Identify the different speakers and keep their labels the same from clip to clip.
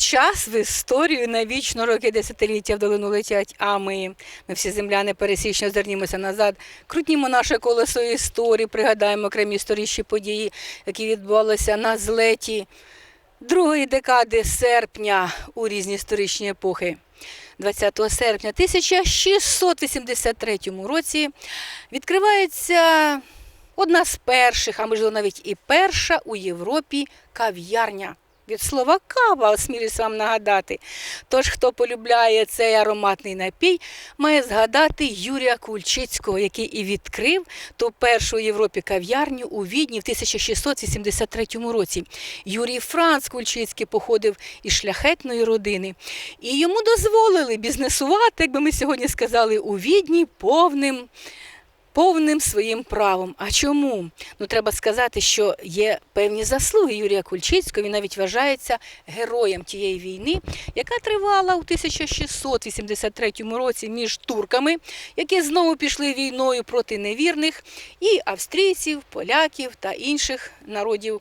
Speaker 1: час в історію, навічно роки десятиліття в долину летять, а ми, ми всі земляни пересічно озирнімося назад, крутнімо наше колесо історії, пригадаємо окремі історичні події, які відбувалися на злеті другої декади серпня у різні історичні епохи. 20 серпня 1683 році відкривається одна з перших, а можливо навіть і перша у Європі кав'ярня. Від слова кава, осмілюсь вам нагадати. Тож, хто полюбляє цей ароматний напій, має згадати Юрія Кульчицького, який і відкрив ту першу у Європі кав'ярню у Відні в 1683 році. Юрій Франц Кульчицький походив із шляхетної родини, і йому дозволили бізнесувати, як би ми сьогодні сказали, у Відні повним повним своїм правом. А чому? Ну треба сказати, що є певні заслуги Юрія Кульчицького. Він навіть вважається героєм тієї війни, яка тривала у 1683 році між турками, які знову пішли війною проти невірних, і австрійців, поляків та інших народів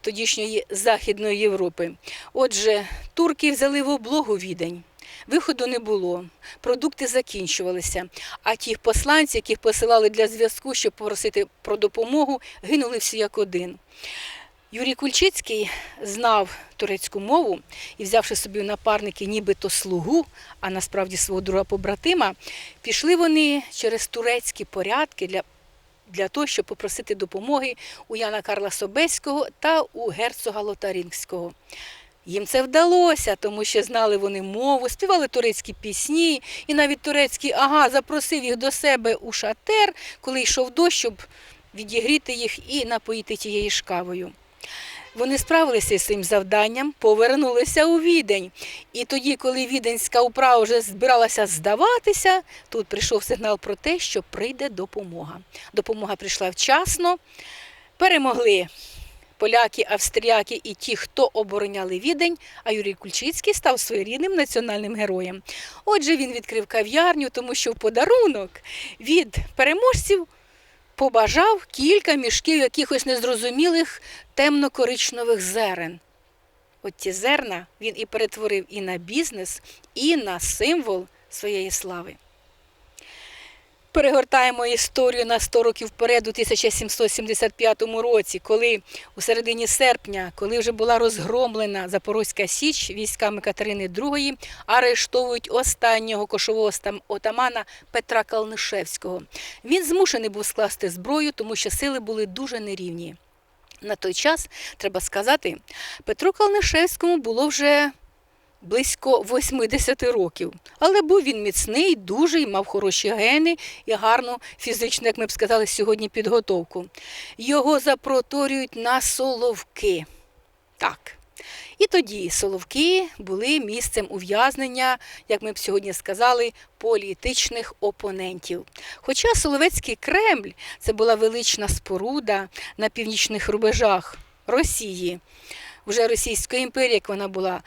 Speaker 1: тодішньої Західної Європи. Отже, турки взяли в облогу відень. Виходу не було, продукти закінчувалися. А ті посланці, яких посилали для зв'язку, щоб попросити про допомогу, гинули всі як один. Юрій Кульчицький знав турецьку мову і, взявши собі напарники нібито слугу, а насправді свого друга побратима, пішли вони через турецькі порядки для, для того, щоб попросити допомоги у Яна Карла Собеського та у герцога Лотарінгського. Їм це вдалося, тому що знали вони мову, співали турецькі пісні, і навіть турецький ага запросив їх до себе у шатер, коли йшов дощ, щоб відігріти їх і напоїти тією ж кавою. Вони справилися з цим завданням, повернулися у відень. І тоді, коли віденська управа вже збиралася здаватися, тут прийшов сигнал про те, що прийде допомога. Допомога прийшла вчасно, перемогли поляки, австріяки і ті, хто обороняли відень, а Юрій Кульчицький став своєрідним національним героєм. Отже, він відкрив кав'ярню, тому що в подарунок від переможців побажав кілька мішків якихось незрозумілих темно-коричневих зерен. От ті зерна він і перетворив і на бізнес, і на символ своєї слави. Перегортаємо історію на 100 років вперед, у 1775 році, коли у середині серпня, коли вже була розгромлена Запорозька Січ військами Катерини II, арештовують останнього кошового отамана Петра Калнишевського. Він змушений був скласти зброю, тому що сили були дуже нерівні. На той час, треба сказати, Петру Калнишевському було вже близько 80 років. Але був він міцний, дужий, мав хороші гени і гарну фізичну, як ми б сказали, сьогодні підготовку. Його запроторюють на соловки. Так. І тоді соловки були місцем ув'язнення, як ми б сьогодні сказали, політичних опонентів. Хоча Соловецький Кремль це була велична споруда на північних рубежах Росії вже Російської імперії, як вона була,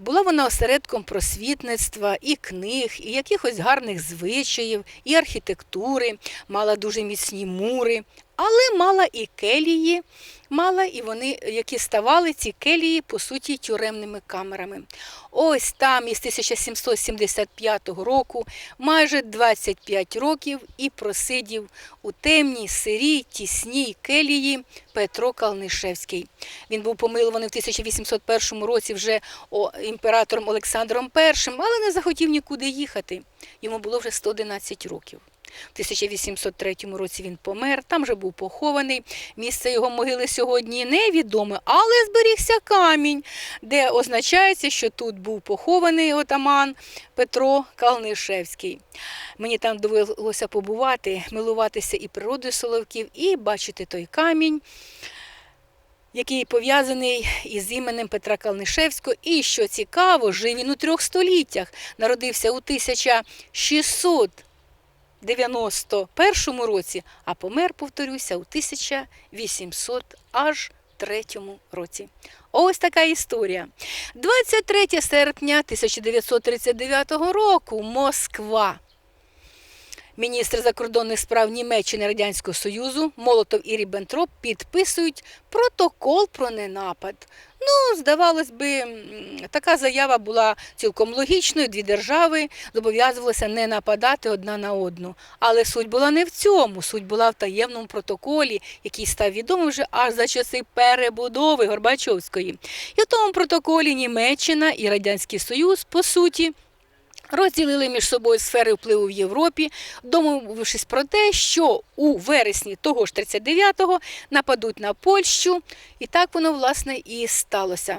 Speaker 1: була вона осередком просвітництва і книг, і якихось гарних звичаїв, і архітектури, мала дуже міцні мури, але мала і келії, мала і вони, які ставали ці келії, по суті, тюремними камерами. Ось там із 1775 року майже 25 років і просидів у темній, сирій, тісній келії Петро Калнишевський. Він був помилуваний в 1801 році вже імператором Олександром І, але не захотів нікуди їхати. Йому було вже 111 років. В 1803 році він помер, там же був похований. Місце його могили сьогодні невідоме, але зберігся камінь, де означається, що тут був похований отаман Петро Калнишевський. Мені там довелося побувати, милуватися і природою Соловків, і бачити той камінь. Який пов'язаний із іменем Петра Калнишевського, і що цікаво, жив він у трьох століттях. Народився у 1600 91 році, а помер, повторюся, у 1800 аж 23-му році. Ось така історія. 23 серпня 1939 року Москва. Міністр закордонних справ Німеччини Радянського Союзу Молотов і Ріббентроп підписують протокол про ненапад. Ну, здавалось би, така заява була цілком логічною. Дві держави зобов'язувалися не нападати одна на одну. Але суть була не в цьому. Суть була в таємному протоколі, який став відомим вже аж за часи перебудови Горбачовської. І в тому протоколі Німеччина і Радянський Союз, по суті, розділили між собою сфери впливу в Європі, домовившись про те, що у вересні того ж 39-го нападуть на Польщу, і так воно власне і сталося.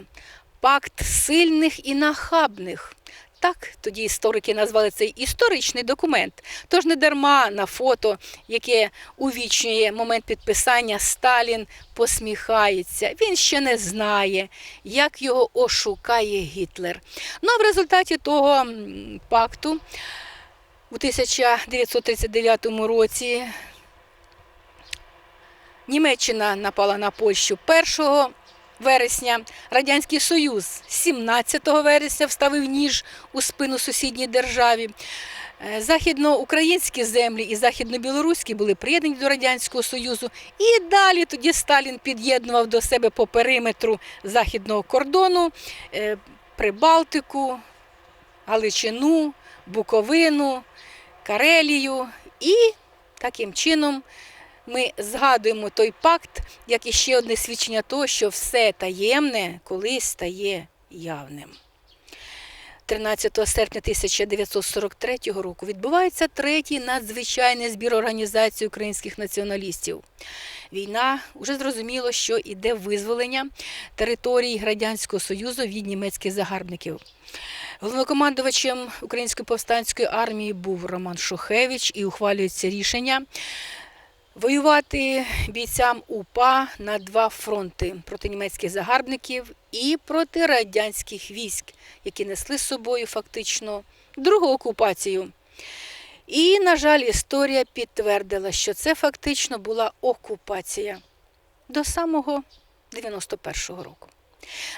Speaker 1: Пакт сильних і нахабних. Так тоді історики назвали цей історичний документ. Тож не дарма на фото, яке увічнює момент підписання, Сталін посміхається. Він ще не знає, як його ошукає Гітлер. Ну а в результаті того пакту у 1939 році Німеччина напала на Польщу 1 вересня, Радянський Союз 17 вересня вставив ніж у спину сусідній державі. Е, Західноукраїнські землі і західнобілоруські були приєднані до Радянського Союзу. І далі тоді Сталін під'єднував до себе по периметру західного кордону е, Прибалтику, Галичину, Буковину, Карелію. І таким чином ми згадуємо той пакт як іще одне свідчення того, що все таємне колись стає явним. 13 серпня 1943 року відбувається третій надзвичайний збір організації українських націоналістів. Війна вже зрозуміло, що іде визволення території Радянського Союзу від німецьких загарбників. Головнокомандувачем Української повстанської армії був Роман Шухевич і ухвалюється рішення воювати бійцям УПА на два фронти проти німецьких загарбників і проти радянських військ, які несли з собою фактично другу окупацію. І, на жаль, історія підтвердила, що це фактично була окупація до самого 91-го року.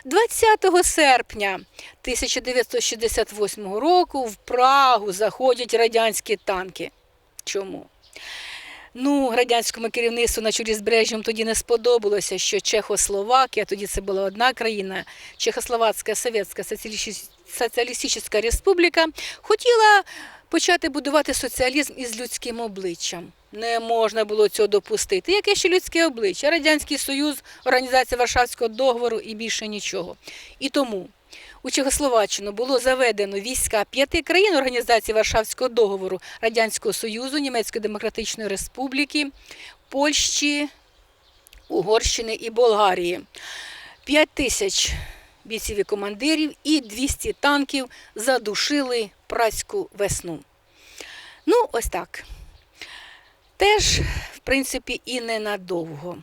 Speaker 1: 20 серпня 1968 року в Прагу заходять радянські танки. Чому? Ну, радянському керівництву на чолі з Брежнєвим тоді не сподобалося, що Чехословакія, тоді це була одна країна, Чехословацька Совєтська Соціалістична- Республіка, хотіла почати будувати соціалізм із людським обличчям. Не можна було цього допустити. Яке ще людське обличчя? Радянський Союз, Організація Варшавського договору і більше нічого. І тому у Чехословаччину було заведено війська п'яти країн Організації Варшавського договору Радянського Союзу, Німецької Демократичної Республіки, Польщі, Угорщини і Болгарії. П'ять тисяч бійців і командирів і 200 танків задушили праську весну. Ну, ось так. Теж, в принципі, і ненадовго.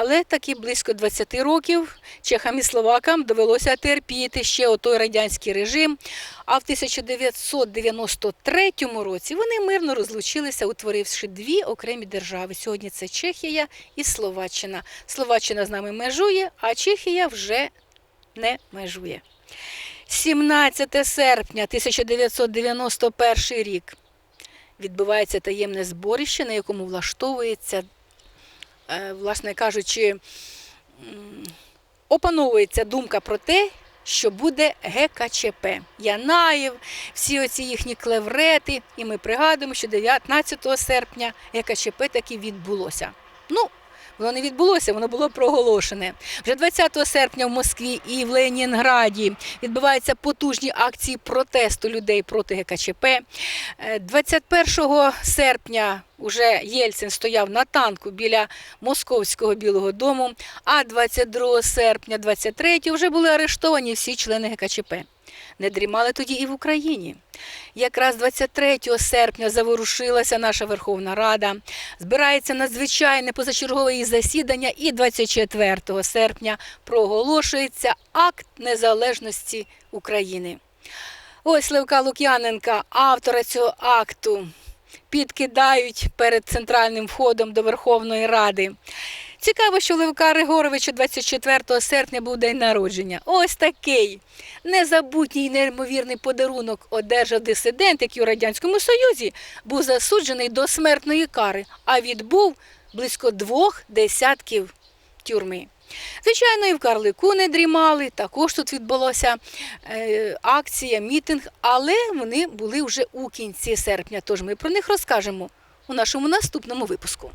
Speaker 1: Але таки близько 20 років чехам і словакам довелося терпіти ще отой радянський режим. А в 1993 році вони мирно розлучилися, утворивши дві окремі держави. Сьогодні це Чехія і Словаччина. Словаччина з нами межує, а Чехія вже не межує. 17 серпня 1991 рік відбувається таємне зборище, на якому влаштовується власне кажучи, опановується думка про те, що буде ГКЧП. Янаєв, всі оці їхні клеврети, і ми пригадуємо, що 19 серпня ГКЧП таки відбулося. Ну, Воно не відбулося, воно було проголошене. Вже 20 серпня в Москві і в Ленінграді відбуваються потужні акції протесту людей проти ГКЧП. Е, 21 серпня уже Єльцин стояв на танку біля Московського Білого Дому, а 22 серпня 23 вже були арештовані всі члени ГКЧП. Не дрімали тоді і в Україні. Якраз 23 серпня заворушилася наша Верховна Рада. Збирається надзвичайне позачергове її засідання, і 24 серпня проголошується акт незалежності України. Ось Левка Лук'яненка, автора цього акту, підкидають перед центральним входом до Верховної Ради. Цікаво, що Левка Григоровича 24 серпня був день народження. Ось такий незабутній і неймовірний подарунок одержав дисидент, який у Радянському Союзі був засуджений до смертної кари, а відбув близько двох десятків тюрми. Звичайно, і в Карлику не дрімали. Також тут відбулася е, акція, мітинг, але вони були вже у кінці серпня. Тож ми про них розкажемо у нашому наступному випуску.